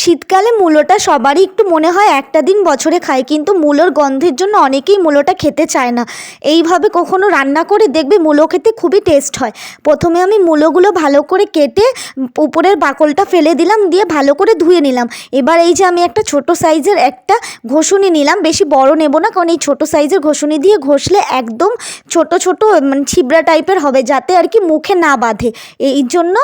শীতকালে মূলোটা সবারই একটু মনে হয়, একটা দিন বছরে খায়, কিন্তু মূলোর গন্ধের জন্য অনেকেই মূলোটা খেতে চায় না। এইভাবে কখনো রান্না করে দেখবে মূলো খেতে খুবই টেস্ট হয়। প্রথমে আমি মূলোগুলো ভালো করে কেটে উপরের বাকলটা ফেলে দিলাম, দিয়ে ভালো করে ধুয়ে নিলাম। এবার এই যে আমি একটা ছোট সাইজের একটা ঘষুনি নিলাম, বেশি বড় নেব না, কারণ এই ছোট সাইজের ঘষুনি দিয়ে ঘষলে একদম ছোট ছোট মানে ছিবড়া টাইপের হবে, যাতে আর কি মুখে না বাঁধে। এই জন্য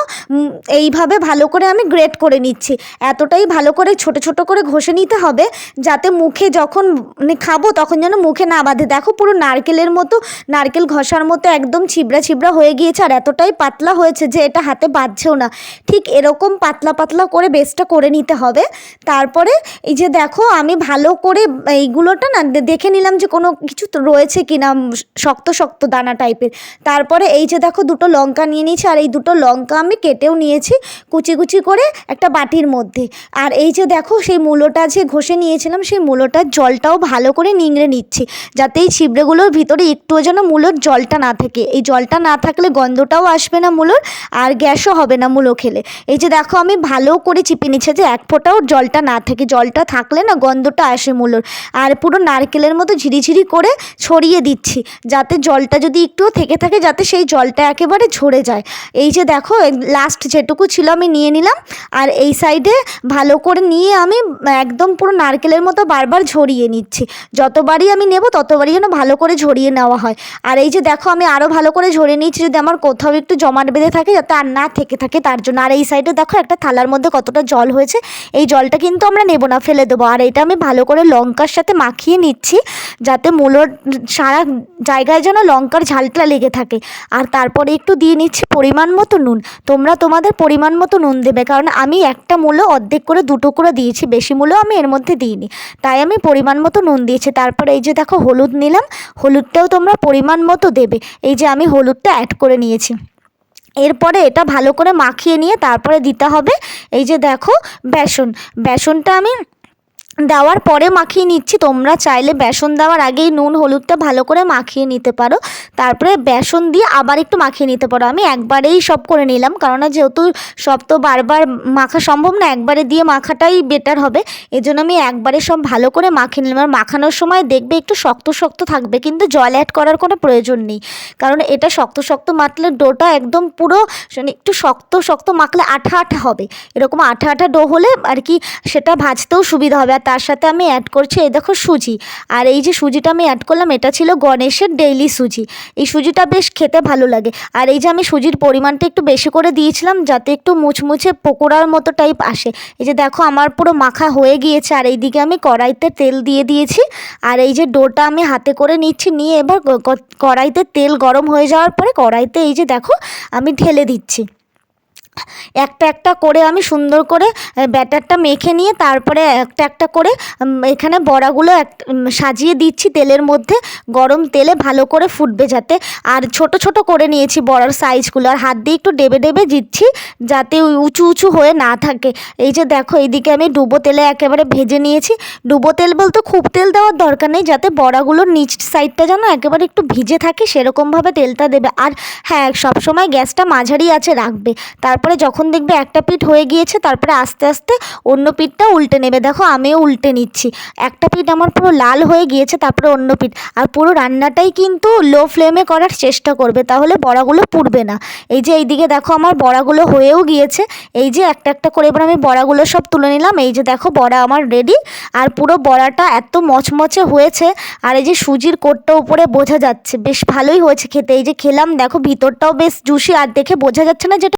এইভাবে ভালো করে আমি গ্রেট করে নিচ্ছি। এতটাই ভালো করে ছোট ছোট করে ঘষে নিতে হবে, যাতে মুখে যখন মানে খাব তখন যেন মুখে না বাঁধে। দেখো পুরো নারকেলের মতো, নারকেল ঘষার মতো একদম ছিবড়া ছিবড়া হয়ে গিয়েছে আর এতটাই পাতলা হয়েছে যে এটা হাতে বাঁধছেও না। ঠিক এরকম পাতলা পাতলা করে বেসটা করে নিতে হবে। তারপরে এই যে দেখো আমি ভালো করে এইগুলোটা না দেখে নিলাম যে কোনো কিছু রয়েছে কিনা শক্ত শক্ত দানা টাইপের। তারপরে এই যে দেখো দুটো লঙ্কা নিয়ে নিয়েছি আর এই দুটো লঙ্কা আমি কেটেও নিয়েছি কুচি কুচি করে একটা বাটির মধ্যে। আর এই যে দেখো, সেই মূলোটা যে ঘষে নিয়েছিলাম, সেই মূলোটার জলটাও ভালো করে নিংড়ে নিচ্ছি, যাতে এই ছিবড়েগুলোর ভিতরে একটুও যেন মূলোর জলটা না থাকে। এই জলটা না থাকলে গন্ধটাও আসবে না মূলোর, আর গ্যাসও হবে না মূলো খেলে। এই যে দেখো, আমি ভালো করে চিপে নিচ্ছে যে এক ফোঁটাও জলটা না থাকে। জলটা থাকলে না গন্ধটা আসে মূলোর। আর পুরো নারকেলের মতো ঝিরিঝিরি করে ছড়িয়ে দিচ্ছি, যাতে জলটা যদি একটুও থেকে থাকে, যাতে সেই জলটা একেবারে ঝরে যায়। এই যে দেখো লাস্ট যেটুকু ছিল আমি নিয়ে নিলাম। আর এই সাইডে ভালো করে নিয়ে আমি একদম পুরো নারকেলের মতো বারবার ঝরিয়ে নিচ্ছি। যতবারই আমি নেব ততবারই যেন ভালো করে ঝরিয়ে নেওয়া হয়। আর এই যে দেখো আমি আরও ভালো করে ঝরিয়ে নিচ্ছি যদি আমার কোথাও একটু জমাট বেঁধে থাকে যাতে আর না থেকে থাকে তার জন্য। আর এই সাইডে দেখো একটা থালার মধ্যে কতটা জল হয়েছে। এই জলটা কিন্তু আমরা নেব না, ফেলে দেবো। আর এটা আমি ভালো করে লঙ্কার সাথে মাখিয়ে নিচ্ছি যাতে মূলোর সারা জায়গায় যেন লঙ্কার ঝালটা লেগে থাকে। আর তারপরে একটু দিয়ে নিচ্ছি পরিমাণ মতো নুন। তোমরা তোমাদের পরিমাণ মতো নুন দেবে। কারণ আমি একটা মূলো অর্ধেক করে দুটো করে দিয়েছি, বেশি মূল্য আমি এর মধ্যে দিইনি। তাই আমি পরিমাণ মতো নুন দিয়েছি। তারপর এই যে দেখো হলুদ নিলাম, হলুদটাও তোমরা পরিমাণ মতো দেবে। এই যে আমি হলুদটা অ্যাড করে নিয়েছি। এরপরে এটা ভালো করে মাখিয়ে নিয়ে তারপরে দিতে হবে। এই যে দেখো বেসন, বেসনটা আমি দেওয়ার পরে মাখিয়ে নিচ্ছি। তোমরা চাইলে বেসন দেওয়ার আগেই নুন, হলুদটা ভালো করে মাখিয়ে নিতে পারো। তারপরে বেসন দিয়ে আবার একটু মাখিয়ে নিতে পারো। আমি একবারেই সব করে নিলাম কারণ যেহেতু সব তো বারবার মাখা সম্ভব না, একবারে দিয়ে মাখাটাই বেটার হবে। এজন্য আমি একবারে সব ভালো করে মাখিয়ে নিলাম। আর মাখানোর সময় দেখবে একটু শক্ত শক্ত থাকবে, কিন্তু জল অ্যাড করার কোনো প্রয়োজন নেই। কারণ এটা শক্ত শক্ত মাখলে ডোটা একদম পুরো মানে একটু শক্ত শক্ত মাখলে আঠা আঠা হবে। এরকম আঠা আঠা ডো হলে আর কি সেটা ভাজতেও সুবিধা হবে। আর তার সাথে আমি অ্যাড করছি, এই দেখো সুজি। আর এই যে সুজিটা আমি অ্যাড করলাম, এটা ছিল গণেশের ডেইলি সুজি। এই সুজিটা বেশ খেতে ভালো লাগে। আর এই যে আমি সুজির পরিমাণটা একটু বেশি করে দিয়েছিলাম, যাতে একটু মুচমুচে পকোড়ার মতো টাইপ আসে। এই যে দেখো, আমার পুরো মাখা হয়ে গিয়েছে, আর এইদিকে আমি কড়াইতে তেল দিয়ে দিয়েছি। আর এই যে ডোটা আমি হাতে করে নিচ্ছি, নিয়ে এবার কড়াইতে তেল গরম হয়ে যাওয়ার পরে কড়াইতে এই যে দেখো, আমি ঢেলে দিচ্ছি। একটা একটা করে আমি সুন্দর করে ব্যাটারটা মেখে নিয়ে তারপরে একটা একটা করে এখানে বড়াগুলো এক সাজিয়ে দিচ্ছি তেলের মধ্যে। গরম তেলে ভালো করে ফুটবে যাতে। আর ছোট ছোট করে নিয়েছি বড়ার সাইজগুলো। আর হাত দিয়ে একটু ডেবে ডেবে দিচ্ছি যাতে উঁচু উঁচু হয়ে না থাকে। এই যে দেখো, এইদিকে আমি ডুবো তেলে একেবারে ভেজে নিয়েছি। ডুবো তেল বলতে খুব তেল দেওয়ার দরকার নেই, যাতে বড়াগুলোর নিচ সাইডটা যেন একেবারে একটু ভিজে থাকে, সেরকমভাবে তেলটা দেবে। আর হ্যাঁ সবসময় গ্যাসটা মাঝারি আছে রাখবে। তারপরে যখন দেখবে একটা পিঠ হয়ে গিয়েছে, তারপরে আস্তে আস্তে অন্য পিঠটা উল্টে নেবে। দেখো, আমিও উল্টে নিচ্ছি। একটা পিঠ আমার পুরো লাল হয়ে গিয়েছে, তারপরে অন্য পিঠ। আর পুরো রান্নাটাই কিন্তু লো ফ্লেমে করার চেষ্টা করবে, তাহলে বড়াগুলো পুড়বে না। এই যে এইদিকে দেখো, আমার বড়াগুলো হয়েও গিয়েছে। এই যে একটা একটা করে এবার আমি বড়াগুলো সব তুলে নিলাম। এই যে দেখো, বড়া আমার রেডি আর পুরো বড়াটা এত মচমচে হয়েছে, আর এই যে সুজির কোটটা উপরে বোঝা যাচ্ছে। বেশ ভালোই হয়েছে খেতে। এই যে খেলাম, দেখো, ভিতরটাও বেশ জুসি আর দেখে বোঝা যাচ্ছে না যেটা